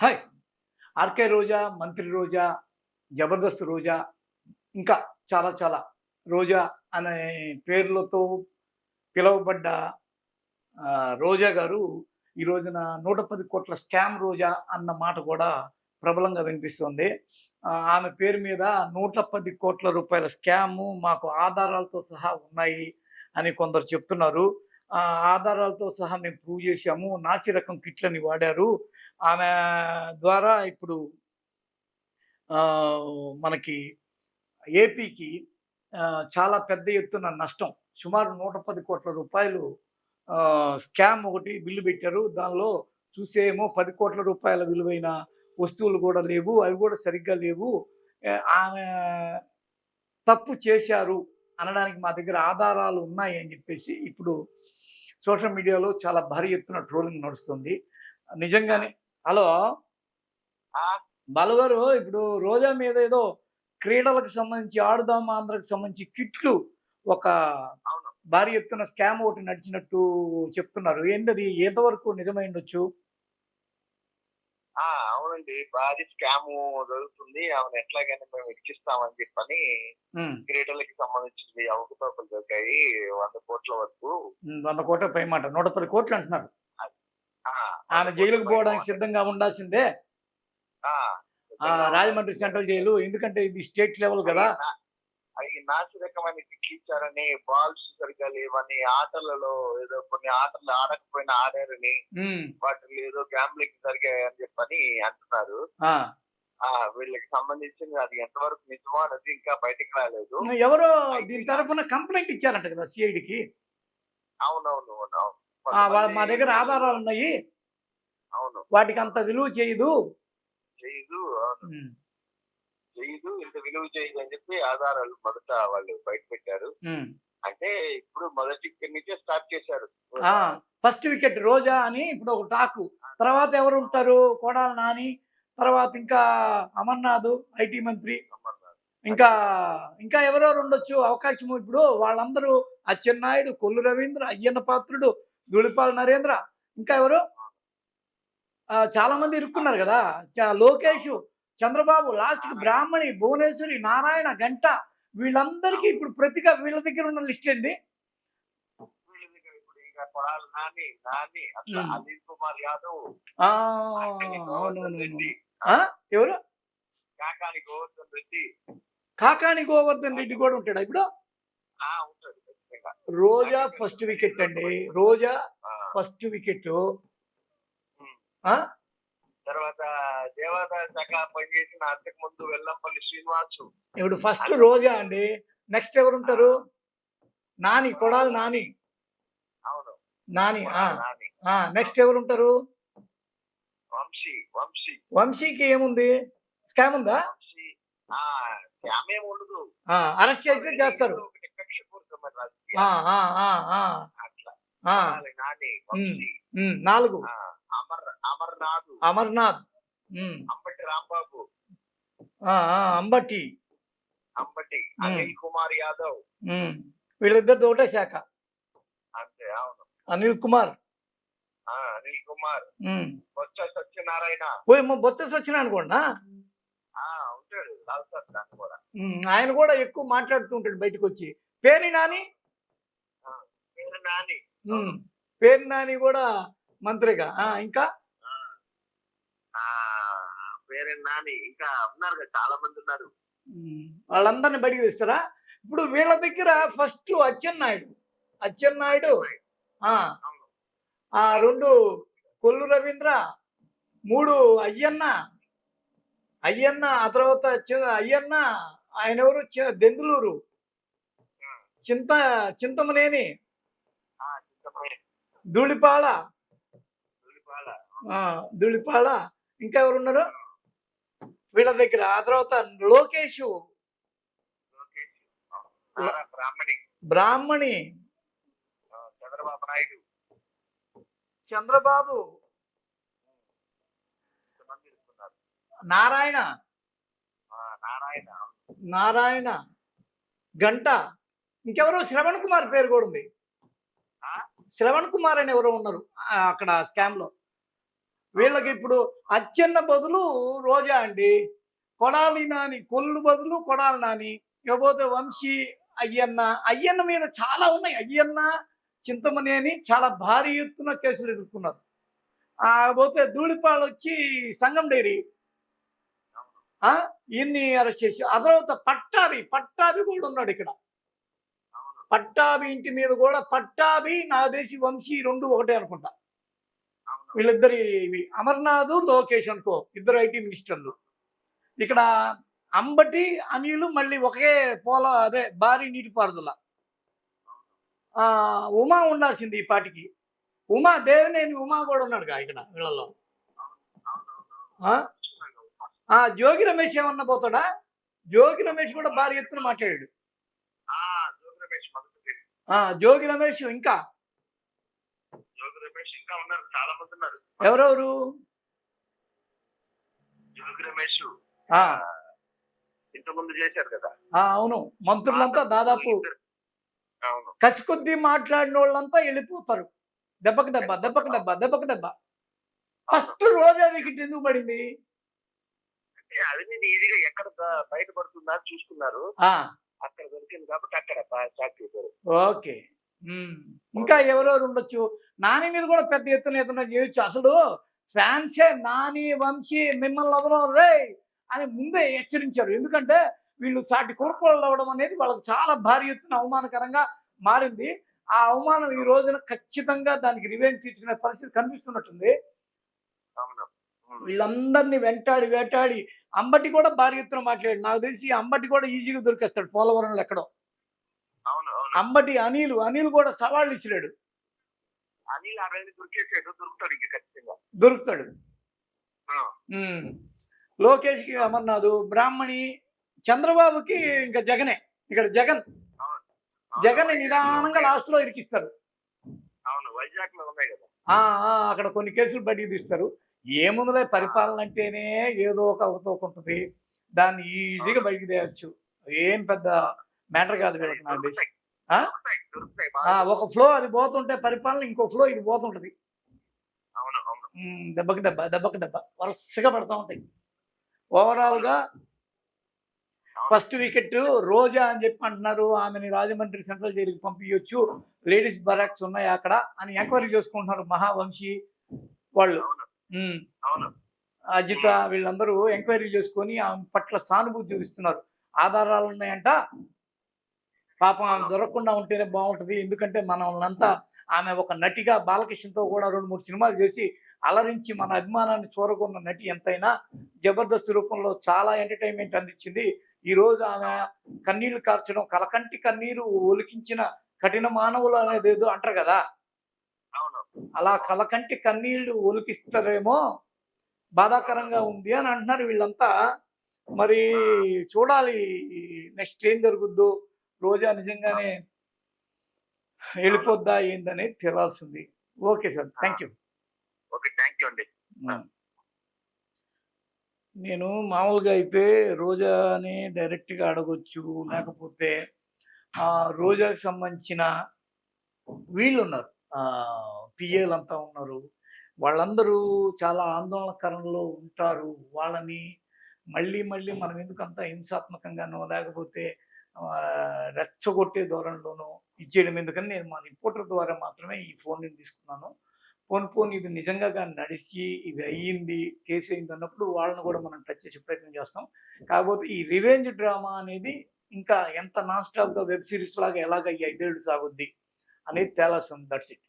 Hi RK రోజా మంత్రి రోజా జబర్దస్త్ రోజా ఇంకా చాలా చాలా రోజా అనే పేర్లతో పిలువబడ్డ రోజా గారు ఈ రోజున నూట పది కోట్ల స్కామ్ రోజా అన్న మాట కూడా ప్రబలంగా వినిపిస్తుంది. ఆమె పేరు మీద నూట పది కోట్ల రూపాయల స్కాము మాకు ఆధారాలతో సహా ఉన్నాయి అని కొందరు చెప్తున్నారు. ఆధారాలతో సహా మేము ప్రూవ్ చేశాము. నాసి రకం కిట్లని వాడారు. ఆమె ద్వారా ఇప్పుడు మనకి ఏపీకి చాలా పెద్ద ఎత్తున నష్టం. సుమారు నూట పది కోట్ల రూపాయలు స్కామ్ ఒకటి బిల్లు పెట్టారు. దానిలో చూసేమో పది కోట్ల రూపాయల విలువైన వస్తువులు కూడా లేవు. అవి కూడా సరిగ్గా లేవు. ఆమె తప్పు చేశారు అనడానికి మా దగ్గర ఆధారాలు ఉన్నాయి అని చెప్పేసి ఇప్పుడు సోషల్ మీడియాలో చాలా భారీ ఎత్తున ట్రోలింగ్ నడుస్తుంది. నిజంగానే హలో? ఆ, బాలుగారు ఇప్పుడు రోజా మీద ఏదో క్రీడలకు సంబంధించి ఆడుదాం ఆంధ్రకు సంబంధించి కిట్లు ఒక అవును. భారీ ఎత్తున స్కామ్ ఒకటి నడిచినట్టు చెప్తున్నారు. ఏంటది ఎంతవరకు నిజమై ఉండొచ్చు? ఆ, అవునండి. భారీ స్కామ్ జరుగుతుంది. ఆమెను ఎట్లాగైనా మేము ఇరికిస్తామని చెప్పని క్రీడలకి సంబంధించి అవకతవకలు దొరికాయి. వంద కోట్ల వరకు వంద కోట్ల పై మాట. నూట పది కోట్లు అంటున్నారు. ఆమె వంద జైలుకు పోవడానికి సిద్ధంగా ఉండాల్సిందే. రాజమండ్రి సెంట్రల్ జైలు ఎందుకంటే ఇది స్టేట్ లెవెల్ కదా. అవి నా- అవి నాసి రకమైన కిట్లు ఇచ్చారని బాల్స్ సరిగ్గా లేవని ఆటలలో ఏదో కొన్ని ఆటలు ఆడకపోయినా ఆడారని వాటిలో ఏదో గ్యాంబ్లింగ్ జరిగాయని చెప్పని అంటున్నారు. వీళ్ళకి సంబంధించింది అది ఎంతవరకు నిజమో అనేది ఇంకా బయటకు రాలేదు. ఎవరో దీని తరఫున కంప్లైంట్ ఇచ్చారంట కదా సిఐడికి అవునవును అవును మా దగ్గర ఆధారాలు ఉన్నాయి. వాటికి అంత విలువ చేయదు. చేయదు చేయదు ఇంత విలువ చేయదు అని చెప్పి ఆధారాలు మొదట వాళ్ళు బయట పెట్టారు. అంటే ఇప్పుడు మొదటి నుంచే స్టార్ట్ చేశారు. ఫస్ట్ వికెట్ రోజా అని ఇప్పుడు ఒక టాకు. తర్వాత ఎవరు ఉంటారు? కోడాల నాని తర్వాత ఇంకా అమర్నాథ్ ఐటీ మంత్రి. ఇంకా ఇంకా ఎవరెవరు ఉండొచ్చు అవకాశం ఇప్పుడు? వాళ్ళందరూ అచ్చెన్నాయుడు కొల్లు రవీంద్ర అయ్యన్న పాత్రుడు ధూళిపాల నరేంద్ర. ఇంకా ఎవరు? చాలా మంది ఇరుక్కున్నారు కదా. లోకేష్ చంద్రబాబు లాస్ట్ బ్రాహ్మణి భువనేశ్వరి నారాయణ గంట వీళ్ళందరికీ ఇప్పుడు ప్రతిగా వీళ్ళ దగ్గర ఉన్న లిస్ట్ ఏంటి ఎవరు? కాకాని గోవర్ధన్ రెడ్డి. కూడా ఉంటాడా ఇప్పుడు? రోజా ఫస్ట్ వికెట్ అండి. Roja first wicket? తర్వాత దేవాదాయ శాఖ పనిచేసిన అంతకు ముందు వెల్లంపల్లి శ్రీనివాసు. ఇప్పుడు ఫస్ట్ రోజా అండి? నెక్స్ట్ ఎవరు ఉంటారు నాని కొడాలి నాని. అవును. నాని ఆ. నాని. ఆ నెక్స్ట్ ఎవరు ఉంటారు వంశీ వంశీ. వంశీకి ఏముంది? స్కామ్ ఉందా? అరెస్ట్ అయితే చేస్తారు. నాలుగు. అమర్నాథ్. అమర్నాథ్. అంబటి రాంబాబు. అంబటి. అంబటి. అనిల్ కుమార్ యాదవ్. ఉమ్, వీళ్ళిద్దరిది ఒకటే శాఖ. అంతే అవును. అనిల్ కుమార్. ఆ, అనిల్ కుమార్. బొత్స సత్యనారాయణ. బొత్స సచిన అనుకోండి ఆ ఉంటాడు. లాల్ సార్ దాన్ని కూడా. ఆయన కూడా ఎక్కువ మాట్లాడుతూ ఉంటాడు బయటకు వచ్చి. పేరు నాని? పేరు నాని. పేరు నాని కూడా మంత్రిగా? ఆ, ఇంకా? పేరు నాని ఇంకా ఉన్నారు చాలా మంది ఉన్నారు. వాళ్ళందరినీ బయటికి తీస్తారా? ఇప్పుడు వీళ్ళ దగ్గర ఫస్ట్ అచ్చెన్నాయుడు. అచ్చెన్నాయుడు ఆ, రెండు కొల్లు రవీంద్ర మూడు అయ్యన్న అయ్యన్న ఆ తర్వాత అయ్యన్న ఆయన ఎవరు దెందులూరు. చింత చింతమనేని. ధూళిపాళ. ధూళిపాల ఇంకా ఎవరు ఉన్నారు వీళ్ళ దగ్గర. ఆ తర్వాత లోకేష్. బ్రాహ్మణి. చంద్రబాబు నాయుడు. చంద్రబాబు. నారాయణ. నారాయణ. నారాయణ. గంట. ఇంకెవరో? శ్రవణ్ కుమార్ పేరు కూడా ఉంది. ఆ? శ్రవణ్ కుమార్ అని ఎవరో ఉన్నారు. అక్కడ స్కామ్లో వీళ్ళకి ఇప్పుడు అచ్చెన్న బదులు రోజా అండి. కొడాలి నాని కొల్లు బదులు కొడాలి నాని. ఇకపోతే వంశీ అయ్యన్న. అయ్యన్న మీద చాలా ఉన్నాయి. అయ్యన్న చింతమని అని చాలా భారీ ఎత్తున కేసులు ఎదుర్కొన్నారు. పోతే ధూళిపాలు వచ్చి సంగం డైరీ. ఆ ఈయన్ని అరెస్ట్ చేసి ఆ తర్వాత పట్టాభి పట్టాభి కూడా ఉన్నాడు ఇక్కడ. పట్టాభి ఇంటి మీద కూడా పట్టాభి నాదేశి వంశీ రెండు ఒకటే అనుకుంటా. వీళ్ళిద్దరి ఇవి అమర్నాథ్ లోకేష్ అనుకో ఇద్దరు ఐటీ మినిస్టర్లు. ఇక్కడ అంబటి అనిలు మళ్ళీ ఒకే పోల అదే భారీ నీటిపారుదల. ఆ ఉమా ఉండాల్సింది ఈ పాటికి. ఉమా దేవినేని ఉమా కూడా ఉన్నాడుగా ఇక్కడ వీళ్ళలో ఆ? ఆ జోగి రమేష్ ఏమన్నా పోతాడా? జోగి రమేష్ కూడా భారీ ఎత్తున మాట్లాడాడు. జోగి రమేష్ ఇంకా ఉన్నారు చాలా మంది ఉన్నారు. ఎవరెవరు? రమేష్ ఇంతకుముందు చేశారు కదా. అవును. మంత్రులంతా దాదాపు అవును. కసి కొద్దీ మాట్లాడిన వాళ్ళంతా వెళ్ళిపోతారు. దెబ్బకి దెబ్బ దెబ్బకి దెబ్బ దెబ్బకి దెబ్బ. ఫస్ట్ రోజా వికెట్ ఎందుకు పడింది? అంటే అవినీతి ఈజీగా ఎక్కడ బయటపడుతుందా చూసుకున్నారు. ఆ. అక్కడ దొరికింది కాబట్టి అక్కడ ఓకే. ఇంకా ఎవరెవరు ఉండొచ్చు? నాని మీద కూడా పెద్ద ఎత్తున ఏదైనా చేయొచ్చు. అసలు ఫ్యాన్సే నాని వంశీ మిమ్మల్ని వదలం రే అని ముందే హెచ్చరించారు. ఎందుకంటే వీళ్ళు సాటి కోరుకోళ్ళు అవ్వడం అనేది వాళ్ళకి చాలా భారీ ఎత్తున అవమానకరంగా మారింది. ఆ అవమానం ఈ రోజున ఖచ్చితంగా దానికి రివెంజ్ తీసుకునే పరిస్థితి కనిపిస్తున్నట్టుంది. వీళ్ళందరినీ వెంటాడి వేటాడి అంబటి కూడా భారీ ఎత్తున మాట్లాడు నాకు తెలిసి అంబటి కూడా ఈజీగా దొరికేస్తాడు పోలవరంలో ఎక్కడో. అంబటి అనిల్ అనిల్ కూడా సవాళ్ళు ఇచ్చినాడు. అనిల్ అవన్నీ దొరికేసాడు దొరుకుతాడు ఇంకా ఖచ్చితంగా. దొరుకుతాడు. ఆ, ఉమ్. లోకేష్కి అమర్నాథ్ బ్రాహ్మణి చంద్రబాబుకి ఇంకా జగనే ఇక్కడ జగన్. జగన్ నిదానంగా లాస్ట్లో ఇరికిస్తారు. అవును వైజాగ్లో ఉన్నాయి కదా. ఆ, ఆ, అక్కడ కొన్ని కేసులు బయటికి తీస్తారు. ఏముందులే పరిపాలన అంటేనే ఏదో ఒక ఉంటుంది. దాన్ని ఈజీగా బయటికి తేయచ్చు. ఏం పెద్ద మ్యాటర్ కాదు నాకు తెలిసి ఒక ఫ్లో అది పోతుంటే పరిపాలన ఇంకో ఫ్లో ఇది పోతుంటది. దెబ్బకి దెబ్బ దెబ్బకి దెబ్బ. వరుసగా పడతా ఉంటాయి. ఓవరాల్గా ఫస్ట్ వికెట్ రోజా అని చెప్పి అంటున్నారు. ఆమెని రాజమండ్రి సెంట్రల్ జైలుకి పంపించవచ్చు లేడీస్ బరాక్స్ ఉన్నాయి అక్కడ అని ఎంక్వైరీ చేసుకుంటున్నారు మహావంశీ వాళ్ళు. అజిత వీళ్ళందరూ ఎంక్వైరీ చేసుకొని ఆమె పట్ల సానుభూతి చూపిస్తున్నారు. ఆధారాలు ఉన్నాయంట. పాపం ఆమె దొరకకుండా ఉంటేనే బాగుంటుంది. ఎందుకంటే మనల్నంతా ఆమె ఒక నటిగా బాలకృష్ణతో కూడా రెండు మూడు సినిమాలు చేసి అలరించి మన అభిమానాన్ని చూరగొన్న నటి ఎంతైనా జబర్దస్త్ రూపంలో చాలా ఎంటర్టైన్మెంట్ అందించింది. ఈ రోజు ఆమె కన్నీళ్ళు కార్చడం కలకంటి కన్నీరు ఒలికించిన కఠిన మానవులు అనేది ఏదో అంటారు కదా? అవును. అలా కలకంటి కన్నీళ్ళు ఒలికిస్తారేమో బాధాకరంగా ఉంది అని అంటున్నారు వీళ్ళంతా. మరి చూడాలి నెక్స్ట్ ఏం జరుగుద్దో? రోజా నిజంగానే వెళ్ళిపోద్దా ఏందనేది తెలియాల్సింది okay sir thank you okay thank you అండి. నేను మామూలుగా అయితే రోజాని డైరెక్ట్గా అడగొచ్చు లేకపోతే ఆ రోజాకి సంబంధించిన వీళ్ళు ఉన్నారు పిఏలు అంతా ఉన్నారు. వాళ్ళందరూ చాలా ఆందోళనకరంలో ఉంటారు. వాళ్ళని మళ్ళీ మళ్ళీ మనం ఎందుకు అంత హింసాత్మకంగానో లేకపోతే రెచ్చగొట్టే ధోరణిలోనూ ఇచ్చేయడం. ఎందుకని నేను మా రిపోర్టర్ ద్వారా మాత్రమే ఈ ఫోన్ నేను తీసుకున్నాను. ఫోన్ ఫోన్ ఇది నిజంగా కానీ నడిచి ఇది అయ్యింది కేసు అయింది అన్నప్పుడు వాళ్ళని కూడా మనం టచ్ చేసే ప్రయత్నం చేస్తాం. కాకపోతే ఈ రివెంజ్ డ్రామా అనేది ఇంకా ఎంత నాన్ స్టాప్గా వెబ్ సిరీస్ లాగా ఎలాగ ఈ ఐదేళ్ళు సాగుద్ది అనేది తేలాల్సింది దట్స్ ఇట్.